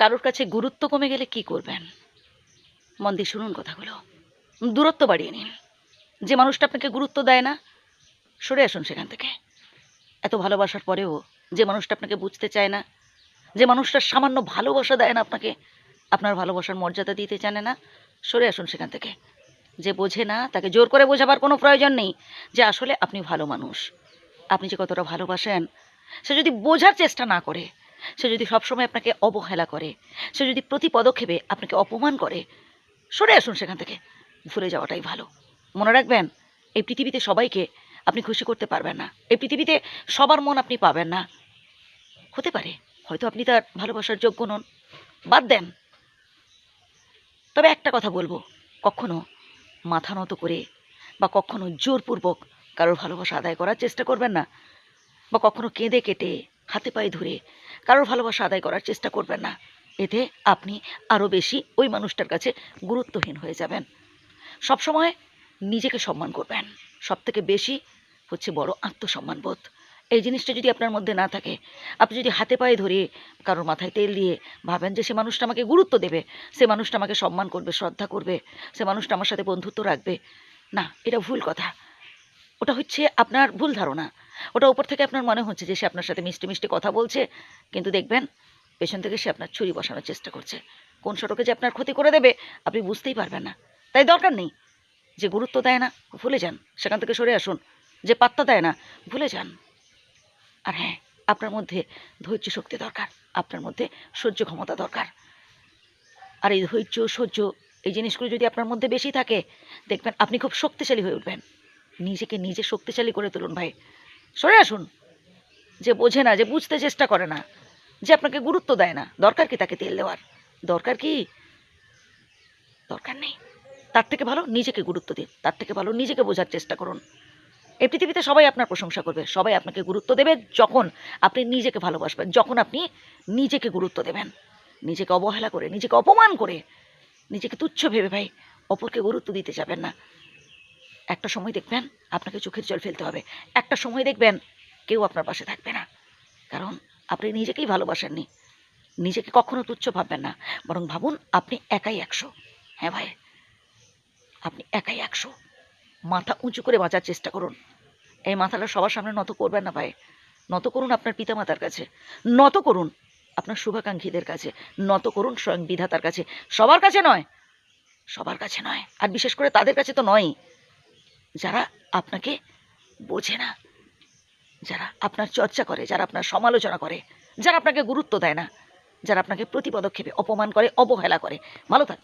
কারোর কাছে গুরুত্ব কমে গেলে কি করবেন? মন দিয়ে শুনুন কথাগুলো। দূরত্ব বাড়িয়ে নিন। যে মানুষটা আপনাকে গুরুত্ব দেয় না, সরে আসুন সেখান থেকে। এত ভালোবাসার পরেও যে মানুষটা আপনাকে বুঝতে চায় না, যে মানুষটা সামান্য ভালোবাসা দেয় না আপনাকে, আপনার ভালোবাসার মর্যাদা দিতে জানে না, সরে আসুন সেখান থেকে। যে বোঝে না, তাকে জোর করে বোঝাবার কোনো প্রয়োজন নেই যে আসলে আপনি ভালো মানুষ। আপনি যে কতটা ভালোবাসেন, সে যদি বোঝার চেষ্টা না করে সে যদি সবসময় আপনাকে অবহেলা করে, সে যদি প্রতি পদক্ষেপে আপনাকে অপমান করে, সরে আসুন সেখান থেকে। ভুলে যাওয়াটাই ভালো। মনে রাখবেন, এই পৃথিবীতে সবাইকে আপনি খুশি করতে পারবেন না। এই পৃথিবীতে সবার মন আপনি পাবেন না। হতে পারে, হয়তো আপনি তার ভালোবাসার যোগ্য নন। বাদ দেন। তবে একটা কথা বলব, কখনো মাথা নত করে বা কখনো জোরপূর্বক কারোর ভালোবাসা আদায় করার চেষ্টা করবেন না, বা কখনো কেঁদে কেটে হাতে পায়ে ধরে। কারোর ভালোবাসা আদায় করার চেষ্টা করবেন না। এতে আপনি আরও বেশি ওই মানুষটার কাছে গুরুত্বহীন হয়ে যাবেন। সবসময় নিজেকে সম্মান করবেন। সব থেকে বেশি হচ্ছে বড় আত্মসম্মানবোধ। এই জিনিসটা যদি আপনার মধ্যে না থাকে, আপনি যদি হাতে পায়ে ধরে কারোর মাথায় তেল দিয়ে ভাবেন যে সে মানুষটা আমাকে গুরুত্ব দেবে, সে মানুষটা আমাকে সম্মান করবে, শ্রদ্ধা করবে, সে মানুষটা আমার সাথে বন্ধুত্ব রাখবে, না, এটা ভুল কথা। ওটা হচ্ছে আপনার ভুল ধারণা। ওটা উপর থেকে আপনার মনে হচ্ছে যে সে আপনার সাথে মিষ্টি মিষ্টি কথা বলছে, কিন্তু দেখবেন পেছন থেকে সে আপনার ছুরি বসানোর চেষ্টা করছে। কোন সড়কে যে আপনার ক্ষতি করে দেবে, আপনি বুঝতেই পারবেন না। তাই দরকার নেই যে গুরুত্ব দেয় না, ভুলে যান। সেখান থেকে সরে আসুন। যে পাত্তা দেয় না, ভুলে যান। আর হ্যাঁ আপনার মধ্যে ধৈর্য শক্তি দরকার। আপনার মধ্যে সহ্য ক্ষমতা দরকার। আর এই ধৈর্য, সহ্য, এই জিনিসগুলো যদি আপনার মধ্যে বেশি থাকে, দেখবেন আপনি খুব শক্তিশালী হয়ে উঠবেন। নিজেকে নিজে শক্তিশালী করে তুলুন ভাই। সরে আসুন। যে বোঝে না, যে বুঝতে চেষ্টা করে না, যে আপনাকে গুরুত্ব দেয় না, দরকার কি তাকে তেল দেওয়ার? দরকার কি? দরকার নেই। তার থেকে ভালো নিজেকে গুরুত্ব দিন। তার থেকে ভালো নিজেকে বোঝার চেষ্টা করুন। এই পৃথিবীতে সবাই আপনার প্রশংসা করবে, সবাই আপনাকে গুরুত্ব দেবে যখন আপনি নিজেকে ভালোবাসবেন, যখন আপনি নিজেকে গুরুত্ব দেবেন। নিজেকে অবহেলা করে, নিজেকে অপমান করে, নিজেকে তুচ্ছ ভেবে ভাই, অপরকে গুরুত্ব দিতে যাবেন না। একটা সময় দেখবেন আপনাকে চোখের জল ফেলতে হবে। একটা সময় দেখবেন কেউ আপনার পাশে থাকবে না। কারণ আপনি নিজেকেই ভালোবাসেননি। নিজেকে কখনো তুচ্ছ ভাববেন না। বরং ভাবুন, আপনি একাই একশো। হ্যাঁ ভাই? আপনি একাই একশো। মাথা উঁচু করে বাঁচার চেষ্টা করুন। এই মাথাটা সবার সামনে নত করবেন না ভাই। নত করুন আপনার পিতামাতার কাছে। নত করুন আপনার শুভাকাঙ্ক্ষীদের কাছে। নত করুন স্বয়ং বিধাতার কাছে। সবার কাছে নয়। সবার কাছে নয়। আর বিশেষ করে তাদের কাছে তো নয়ই। যারা আপনাকে বোঝে না, যারা আপনার চর্চা করে, যারা আপনার সমালোচনা করে, যারা আপনাকে গুরুত্ব দেয় না, যারা আপনাকে প্রতিপদক্ষেপে অপমান করে, অবহেলা করে। ভালো থাক